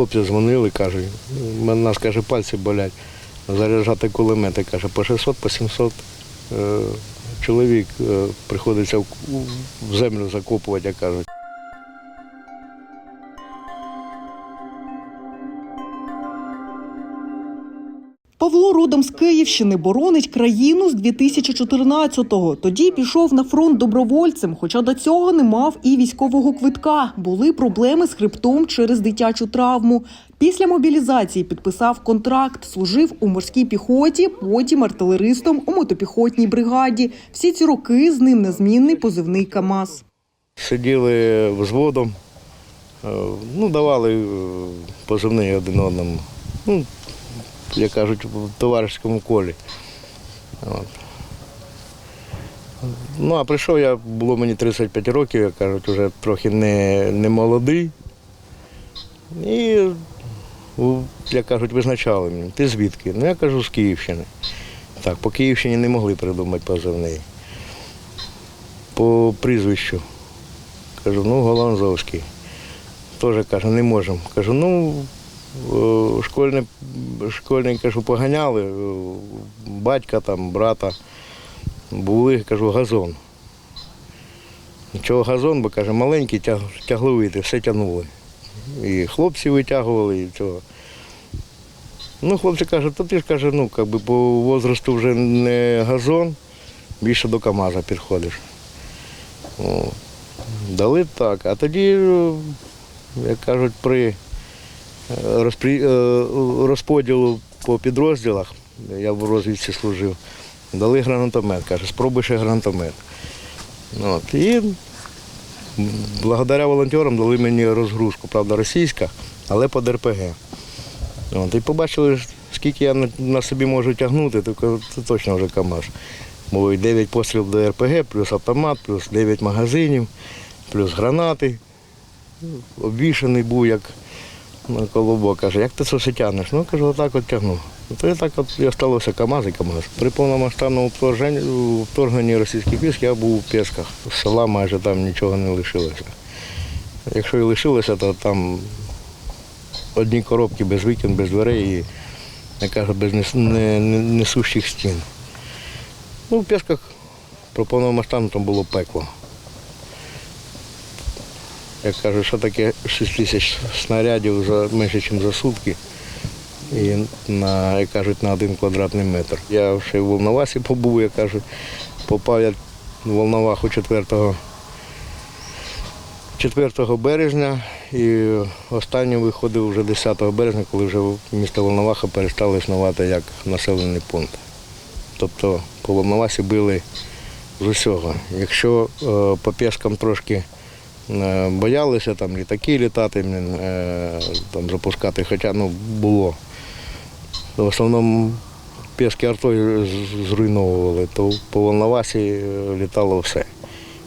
хлопці дзвонили, у мене нас каже, пальці болять. Заряджати кулемети, каже, по 600, по 700 е, чоловік е, приходиться в землю закопувати, як кажуть. Павло родом з Київщини боронить країну з 2014-го. Тоді пішов на фронт добровольцем, хоча до цього не мав і військового квитка. Були проблеми з хребтом через дитячу травму. Після мобілізації підписав контракт, служив у морській піхоті, потім артилеристом у мотопіхотній бригаді. Всі ці роки з ним незмінний позивний КАМАЗ. Сиділи взводом, е, ну, давали е, позивний один одному. Ну, як кажуть, в товариському колі. От. Ну, а прийшов я, було мені 35 років, як кажуть, вже трохи не, не молодий. І, як кажуть, визначали мені, ти звідки? Ну, я кажу, з Київщини. Так, по Київщині не могли придумати позивний. По прізвищу. Кажу, ну, Голландзовський. Теж каже, не можемо. Кажу, ну, е, школьний, школьний кажу, поганяли, е, батька там, брата. Були, кажу, газон. Чого газон, бо каже, маленький, тяг, тягловитий, все тягнули. І хлопці витягували, і цього. Ну, хлопці кажуть, то ти ж каже, ну, как би по возрасту вже не газон, більше до КАМАЗа підходиш. О, Дали так. А тоді, е, як кажуть, при е, е, розподілу по підрозділах, я в розвідці служив, дали гранатомет, каже, спробуй ще гранатомет. От. І благодаря волонтерам дали мені розгрузку, правда, російська, але по ДРПГ. От. І побачили, скільки я на, собі можу тягнути, то це точно вже КАМАЗ. Бо 9 пострілів до РПГ, плюс автомат, плюс 9 магазинів, плюс гранати. Обвішаний був як колобок. Каже, як ти це все тягнеш? Ну, кажу, отак от тягну. То і так от і осталося КАМАЗ і КАМАЗ. При повномасштабному вторгненні, російських військ я був у Пєсках. Села майже там нічого не лишилося. Якщо і лишилося, то там одні коробки без вікон, без дверей і, я кажу, без нес- не- не- несущих стін. Ну, в Пєсках про повномасштабну там було пекло. Як кажуть, що таке 6 тисяч снарядів за менше, ніж за сутки. І на, як кажуть, на один квадратний метр. Я ще в Волновасі побув, як кажуть, попав я в Волноваху 4, 4 березня і останній виходив вже 10 березня, коли вже місто Волноваха перестало існувати як населений пункт. Тобто по Волновасі били з усього. Якщо е, по пішкам трошки боялися там літаки літати, е, там запускати, хоча ну, було. В основному пішки артою зруйновували, то по Волновасі е, літало все.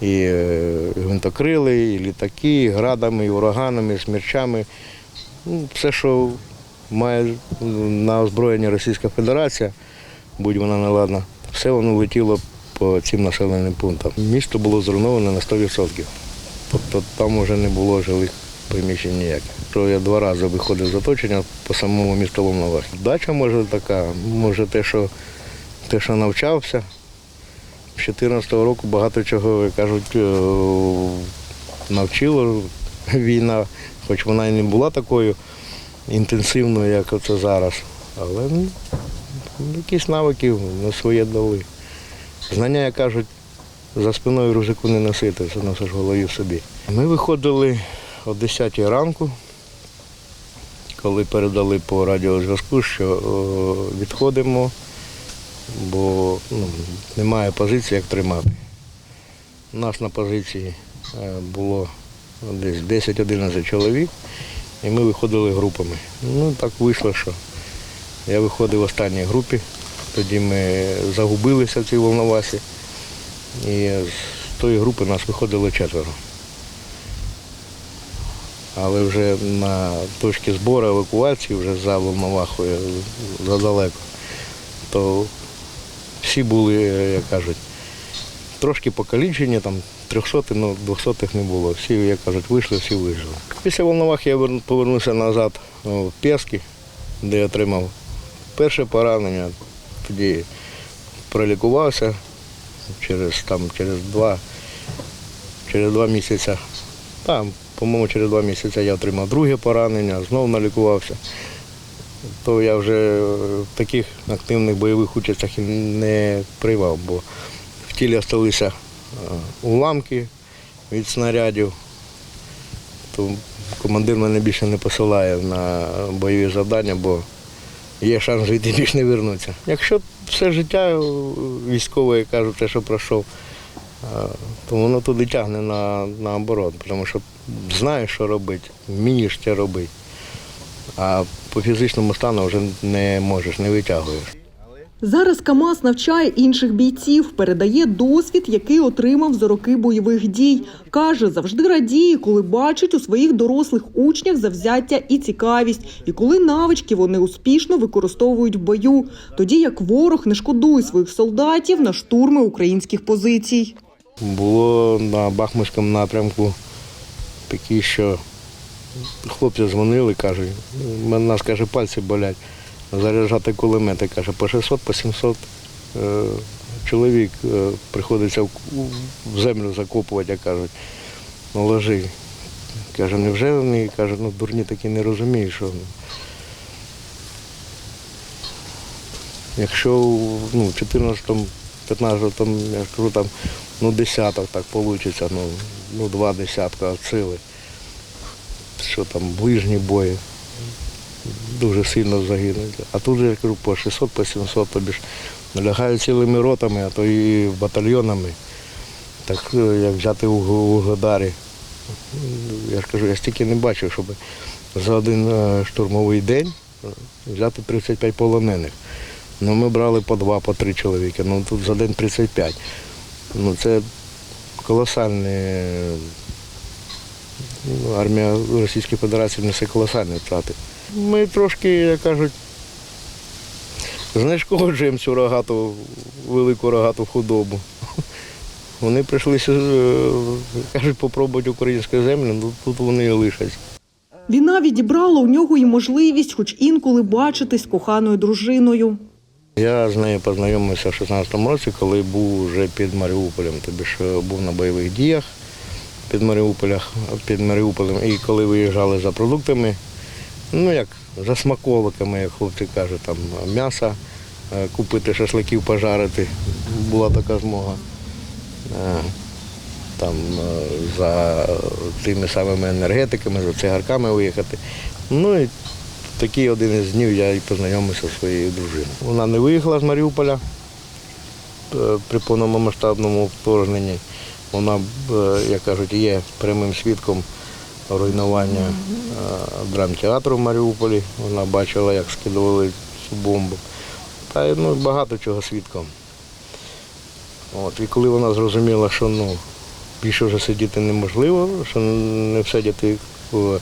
І е, гвинтокрили, і літаки, і градами, і ураганами, і смерчами. Ну, все, що має на озброєнні Російська Федерація, будь вона неладна, все воно летіло по цим населеним пунктам. Місто було зруйноване на 100%. Тобто там вже не було жилих приміщень ніяких. То я два рази виходив з оточення по самому місту Волновахі. Дача може така, може те, що, те, що навчався. З 2014 року багато чого, кажуть, е, навчило війна, хоч вона і не була такою інтенсивною, як це зараз. Але ну, якісь навики на своє дали. Знання, як кажуть, за спиною рюкзаку не носити, це носиш голові собі. Ми виходили о 10 ранку, коли передали по радіозв'язку, що відходимо, бо ну, немає позиції, як тримати. У нас на позиції е, було десь 10-11 чоловік, і ми виходили групами. Ну, так вийшло, що я виходив в останній групі, тоді ми загубилися в цій волновасі. І з тої групи нас виходило четверо. Але вже на точці збору евакуації, вже за Волновахою, задалеко, то всі були, як кажуть, трошки покалічені, там 300, ну 200 не було. Всі, як кажуть, вийшли, всі вижили. Після Волновахи я повернувся назад ну, в Пєски, де отримав перше поранення. Тоді пролікувався через, там, через, два, через два місяці. Там, по-моєму, через два місяці я отримав друге поранення, знову налікувався. То я вже в таких активних бойових участях не приймав, бо в тілі залишилися уламки від снарядів. То командир мене більше не посилає на бойові завдання, бо є шанс жити більше не вернутися. Якщо все життя е, військове, як кажу, те, що пройшов, е, то воно туди тягне на, наоборот, тому що знаєш, що робити, вмієш це робити. А по фізичному стану вже не можеш, не витягуєш. Зараз КАМАЗ навчає інших бійців, передає досвід, який отримав за роки бойових дій. Каже, завжди радіє, коли бачить у своїх дорослих учнях завзяття і цікавість, і коли навички вони успішно використовують в бою, тоді як ворог не шкодує своїх солдатів на штурми українських позицій. Було на Бахмутському напрямку такі, що хлопці дзвонили, кажуть, мене нас каже, пальці болять. Заряджати кулемети, каже, по 600, по 700 е, чоловік е, приходиться в, землю закопувати, як кажуть, ну ложи. Каже, невже вони каже, ну дурні такі не розуміють, що ну, якщо ну, в 14 15 там, я ж кажу, там, ну, десяток так вийде, ну, ну, два десятка сили. Що там, ближні бої. Дуже сильно загинуть. А тут же, я кажу, по 600, по 700, тобі ж налягають цілими ротами, а то і батальйонами. Так е, як взяти у Угодарі. Я ж кажу, я стільки не бачив, щоб за один е, штурмовий день е, взяти 35 полонених. Ну, ми брали по два, по три чоловіки. Ну тут за день 35. Ну це колосальні. ну, Армія Російської Федерації несе колосальні втрати. Ми трошки, як кажуть, знешкоджуємо цю рогату, велику рогату худобу. Вони прийшли, е, кажуть, попробувати українську землю, ну тут вони і лишаться. Війна відібрала у нього і можливість, хоч інколи бачитись з коханою дружиною. Я з нею познайомився в 16-му році, коли був вже під Маріуполем. Тобі ж був на бойових діях під Маріуполях, під Маріуполем. І коли виїжджали за продуктами, ну як за смаколиками, як хлопці кажуть, там м'ясо, е, купити шашликів, пожарити, була така змога. Е, Там е, за тими самими енергетиками, за цигарками виїхати. Ну і такий один із днів я і познайомився зі своєю дружиною. Вона не виїхала з Маріуполя при повномасштабному вторгненні. Вона, як кажуть, є прямим свідком руйнування е, драмтеатру в Маріуполі. Вона бачила, як скидували цю бомбу. Та ну, багато чого свідком. От, і коли вона зрозуміла, що ну, більше вже сидіти неможливо, що не всидіти в,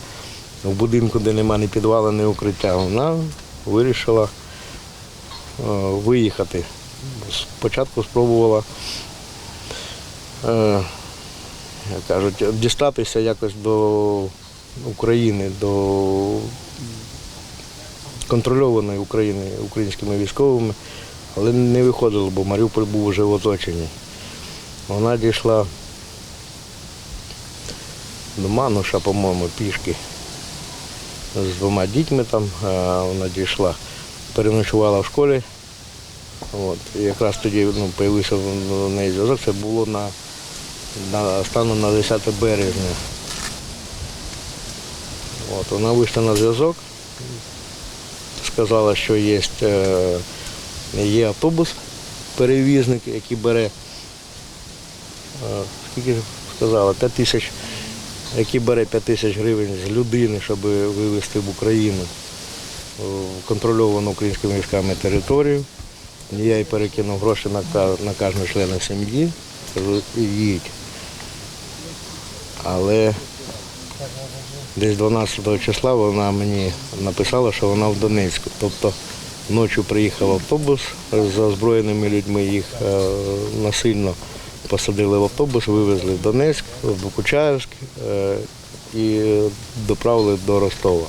в будинку, де немає ні підвалу, ні укриття, вона вирішила е, виїхати. Спочатку спробувала, е, як кажуть, дістатися якось до України, до контрольованої України українськими військовими, але не виходило, бо Маріуполь був вже в оточенні. Вона дійшла до Мануша, по-моєму, пішки з двома дітьми там. Вона дійшла, переночувала в школі. От. І якраз тоді ну, з'явився в неї зв'язок. Це було на станом на 10 березня. От, вона вийшла на зв'язок, сказала, що є, е, є автобус, перевізник, який бере, е, скільки сказала, 5 тисяч, який бере 5 тисяч гривень з людини, щоб вивезти в Україну е, в контрольовану українськими військами територію. Я їй перекинув гроші на, на кожного члена сім'ї, їдь. Але десь 12 числа вона мені написала, що вона в Донецьку. Тобто ночі приїхав автобус з озброєними людьми, їх е, насильно посадили в автобус, вивезли в Донецьк, в Бокучаївськ е, і доправили до Ростова.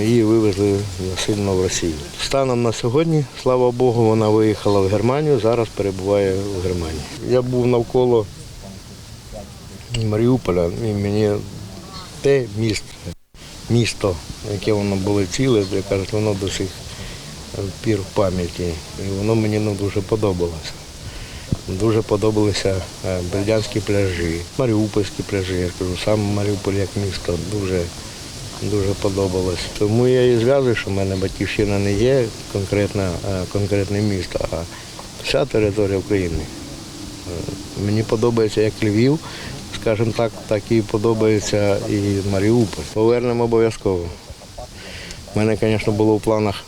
Її вивезли насильно в Росію. Станом на сьогодні, слава Богу, вона виїхала в Германію, зараз перебуває в Германії. Я був навколо Маріуполя, і мені те місто, місто, яке воно було ціле, де кажуть, воно до сих пір в пам'яті. І воно мені ну, дуже подобалося. Дуже подобалися е, бердянські пляжі, маріупольські пляжі. Я кажу, сам Маріуполь як місто дуже, дуже подобалось. Тому я і зв'язую, що в мене батьківщина не є конкретна, е, конкретне місто, а вся територія України. Е, Мені подобається як Львів, скажімо так, так і подобається і Маріуполь. Повернемо обов'язково. У мене, звісно, було в планах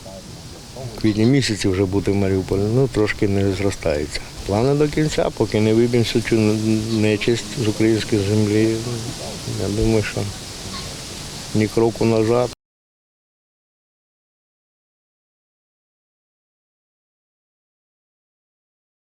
в квітні місяці вже бути в Маріуполі, ну трошки не зростається. Плани до кінця, поки не виб'ємо цю нечисть з української землі. Я думаю, що ні кроку назад.